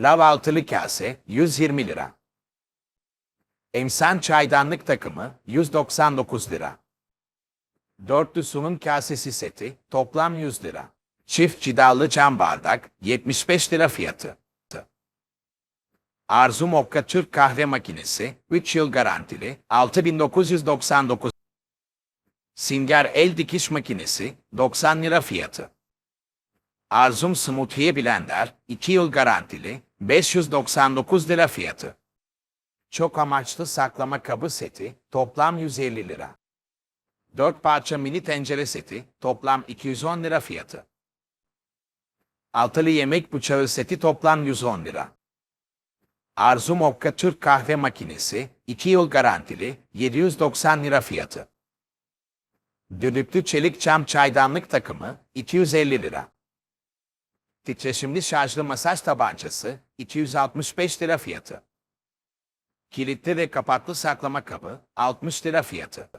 Lav altılı kase 120 lira. Emsan çaydanlık takımı 199 lira. Dörtlü sunum kasesi seti toplam 100 lira. Çift cidallı cam bardak 75 lira fiyatı. Arzu Mokka Türk kahve makinesi 3 yıl garantili 6999 Singer el dikiş makinesi 90 lira fiyatı. Arzum Smoothie Blender 2 yıl garantili 599 lira fiyatı. Çok amaçlı saklama kabı seti toplam 150 lira. 4 parça mini tencere seti toplam 210 lira fiyatı. Altılı yemek bıçağı seti toplam 110 lira. Arzu Mokka Türk kahve makinesi 2 yıl garantili 790 lira fiyatı. Düdüklü çelik cam çaydanlık takımı 250 lira. Titreşimli şarjlı masaj tabancası 265 lira fiyatı. Kilitli ve kapaklı saklama kabı 60 lira fiyatı.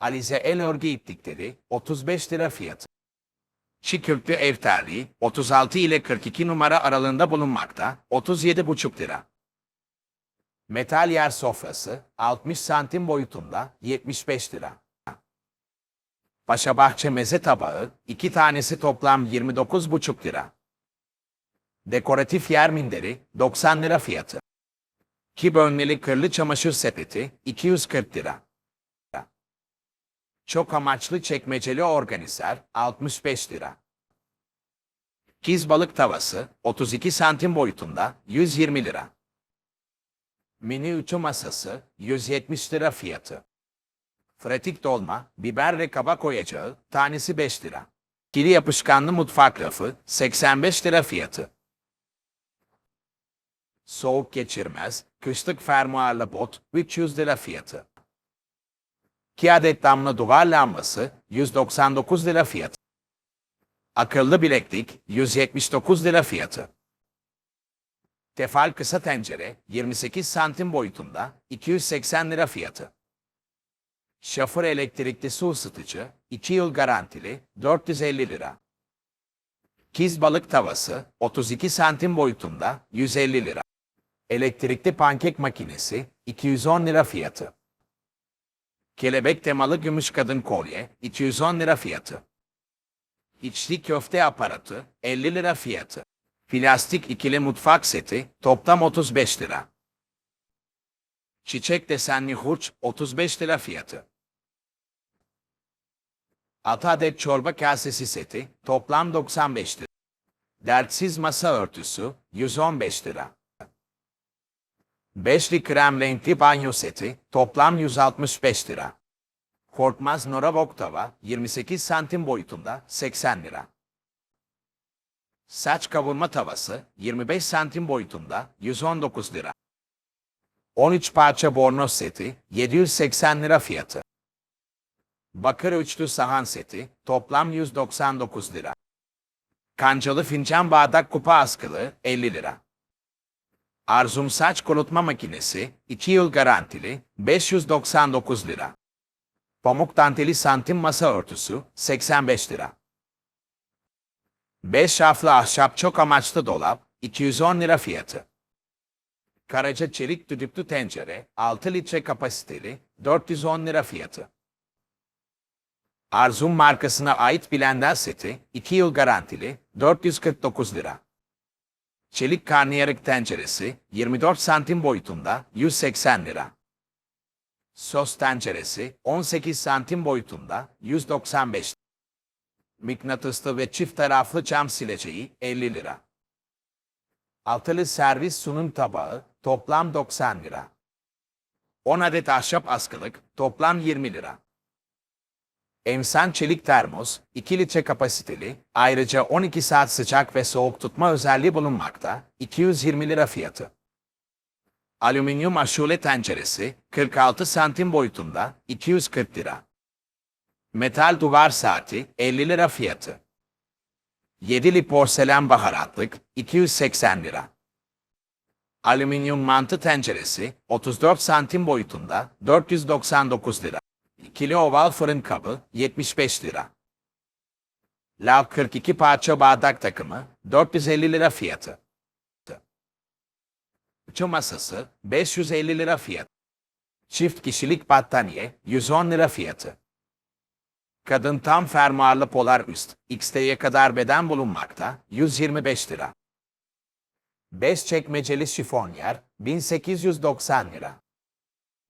Alize el örgü iplikleri 35 lira fiyatı. Köklü ev terliği 36 ile 42 numara aralığında bulunmakta 37,5 lira. Metal yer sofrası 60 santim boyutunda 75 lira. Paşabahçe meze tabağı 2 tanesi toplam 29,5 lira. Dekoratif yer minderi 90 lira fiyatı. Ki bölmeli kırlı çamaşır sepeti 240 lira. Çok amaçlı çekmeceli organizer 65 lira. Kiz balık tavası 32 santim boyutunda 120 lira. Mini ütü masası 170 lira fiyatı. Fretik dolma, biber ve kabak oyacağı tanesi 5 lira. Kili yapışkanlı mutfak rafı 85 lira fiyatı. Soğuk geçirmez, kışlık fermuarlı bot 300 lira fiyatı. 2 adet damla duvar lambası 199 lira fiyatı. Akıllı bileklik 179 lira fiyatı. Tefal kısa tencere 28 santim boyutunda 280 lira fiyatı. Şafır elektrikli su ısıtıcı 2 yıl garantili 450 lira. Kiz balık tavası 32 santim boyutunda 150 lira. Elektrikli pankek makinesi 210 lira fiyatı. Kelebek temalı gümüş kadın kolye 210 lira fiyatı. İçli köfte aparatı 50 lira fiyatı. Plastik ikili mutfak seti toplam 35 lira. Çiçek desenli hurç 35 lira fiyatı. 6 adet çorba kasesi seti toplam 95 lira. Dertsiz masa örtüsü 115 lira. Beşli krem renkli banyo seti toplam 165 lira. Korkmaz Nora Voktava 28 santim boyutunda 80 lira. Saç kavurma tavası 25 santim boyutunda 119 lira. 13 parça bornoz seti 780 lira fiyatı. Bakır üçlü sahan seti toplam 199 lira. Kancalı fincan bardak kupa askılı 50 lira. Arzum saç kurutma makinesi 2 yıl garantili 599 lira. Pamuk danteli santim masa örtüsü 85 lira. 5 şaflı ahşap çok amaçlı dolap 210 lira fiyatı. Karaca çelik düdüklü tencere 6 litre kapasiteli 410 lira fiyatı. Arzum markasına ait blender seti 2 yıl garantili 449 lira. Çelik karnıyarık tenceresi 24 santim boyutunda 180 lira. Sos tenceresi 18 santim boyutunda 195 lira. Mıknatıslı ve çift taraflı cam sileceği 50 lira. Altılı servis sunum tabağı toplam 90 lira. 10 adet ahşap askılık toplam 20 lira. Emsan çelik termos 2 litre kapasiteli, ayrıca 12 saat sıcak ve soğuk tutma özelliği bulunmakta, 220 lira fiyatı. Alüminyum aşure tenceresi 46 santim boyutunda 240 lira. Metal duvar saati 50 lira fiyatı. Yedili porselen baharatlık 280 lira. Alüminyum mantı tenceresi 34 santim boyutunda 499 lira. İkili oval fırın kabı 75 lira. Lav 42 parça bardak takımı 450 lira fiyatı. kalıpçı masası 550 lira fiyat. Çift kişilik battaniye 110 lira fiyatı. Kadın tam fermuarlı polar üst XT'ye kadar beden bulunmakta 125 lira. 5 çekmeceli şifonyer 1890 lira.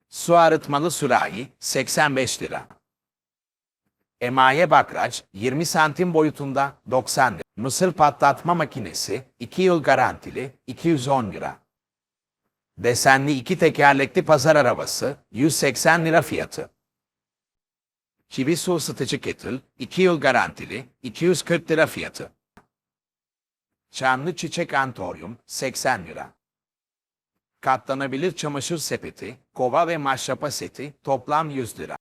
Su arıtmalı sürahi 85 lira. Emaye bakraç 20 santim boyutunda 90 lira. Mısır patlatma makinesi 2 yıl garantili 210 lira. Desenli iki tekerlekli pazar arabası 180 lira fiyatı. Çivi su ısıtıcı kettle 2 yıl garantili 240 lira fiyatı. Çamlı çiçek antoryum 80 lira. Katlanabilir çamaşır sepeti, kova ve maşrapa seti toplam 100 lira.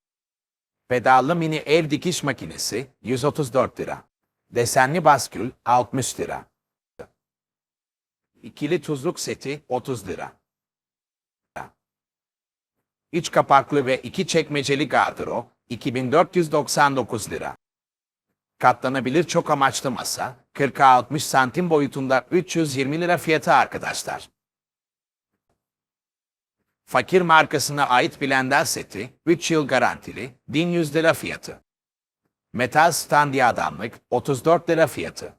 Pedallı mini ev dikiş makinesi 134 lira. Desenli baskül 60 lira. İkili tuzluk seti 30 lira. İç kapaklı ve iki çekmeceli gardırop 2499 lira. Katlanabilir çok amaçlı masa 40'a 60 santim boyutunda 320 lira fiyatı arkadaşlar. Fakir markasına ait blender seti 3 yıl garantili 1100 lira fiyatı. Metal standi adamlık 34 lira fiyatı.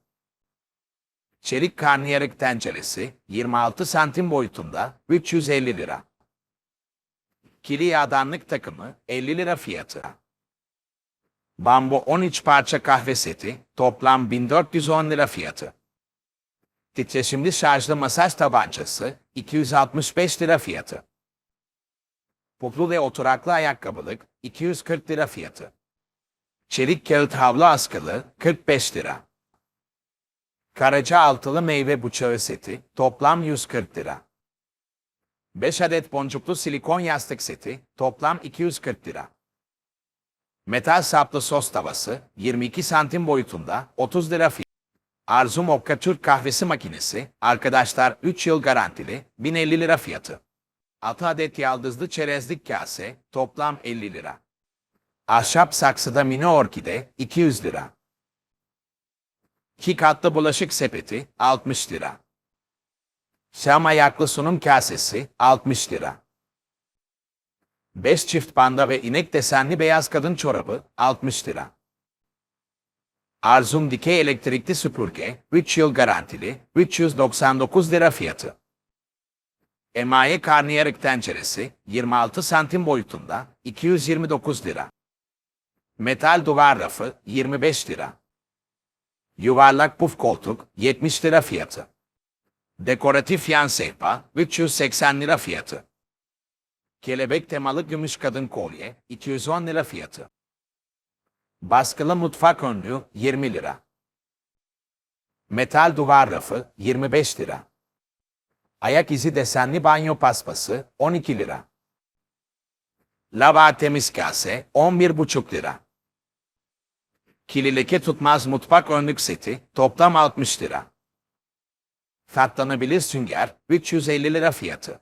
Çelik karnıyarık tenceresi 26 santim boyutunda 350 lira. Kili yağdanlık takımı 50 lira fiyatı. Bambu 13 parça kahve seti toplam 1410 lira fiyatı. Titreşimli şarjlı masaj tabancası 265 lira fiyatı. Puplu ve oturaklı ayakkabılık 240 lira fiyatı. Çelik kağıt havlu askılı 45 lira. Karaca altılı meyve bıçağı seti toplam 140 lira. 5 adet boncuklu silikon yastık seti toplam 240 lira. Metal saplı sos tavası 22 santim boyutunda 30 lira fiyatı. Arzu Mokka Türk kahvesi makinesi arkadaşlar 3 yıl garantili 1050 lira fiyatı. 6 adet yaldızlı çerezlik kase toplam 50 lira. Ahşap saksıda mini orkide 200 lira. 2 katlı bulaşık sepeti 60 lira. Şam ayaklı sunum kasesi 60 lira. 5 çift panda ve inek desenli beyaz kadın çorabı 60 lira. Arzum dikey elektrikli süpürge 3 yıl garantili 399 lira fiyatı. Emaye karnıyarık tenceresi 26 santim boyutunda 229 lira. Metal duvar rafı 25 lira. Yuvarlak puf koltuk 70 lira fiyatı. Dekoratif yan sehpa 380 lira fiyatı. Kelebek temalı gümüş kadın kolye 210 lira fiyatı. Baskılı mutfak önlüğü 20 lira. Metal duvar rafı 25 lira. Ayak izi desenli banyo paspası 12 lira. Lava temiz kase 11,5 lira. Kili tutmaz mutfak önlük seti toplam 60 lira. Katlanabilir sünger 350 lira fiyatı.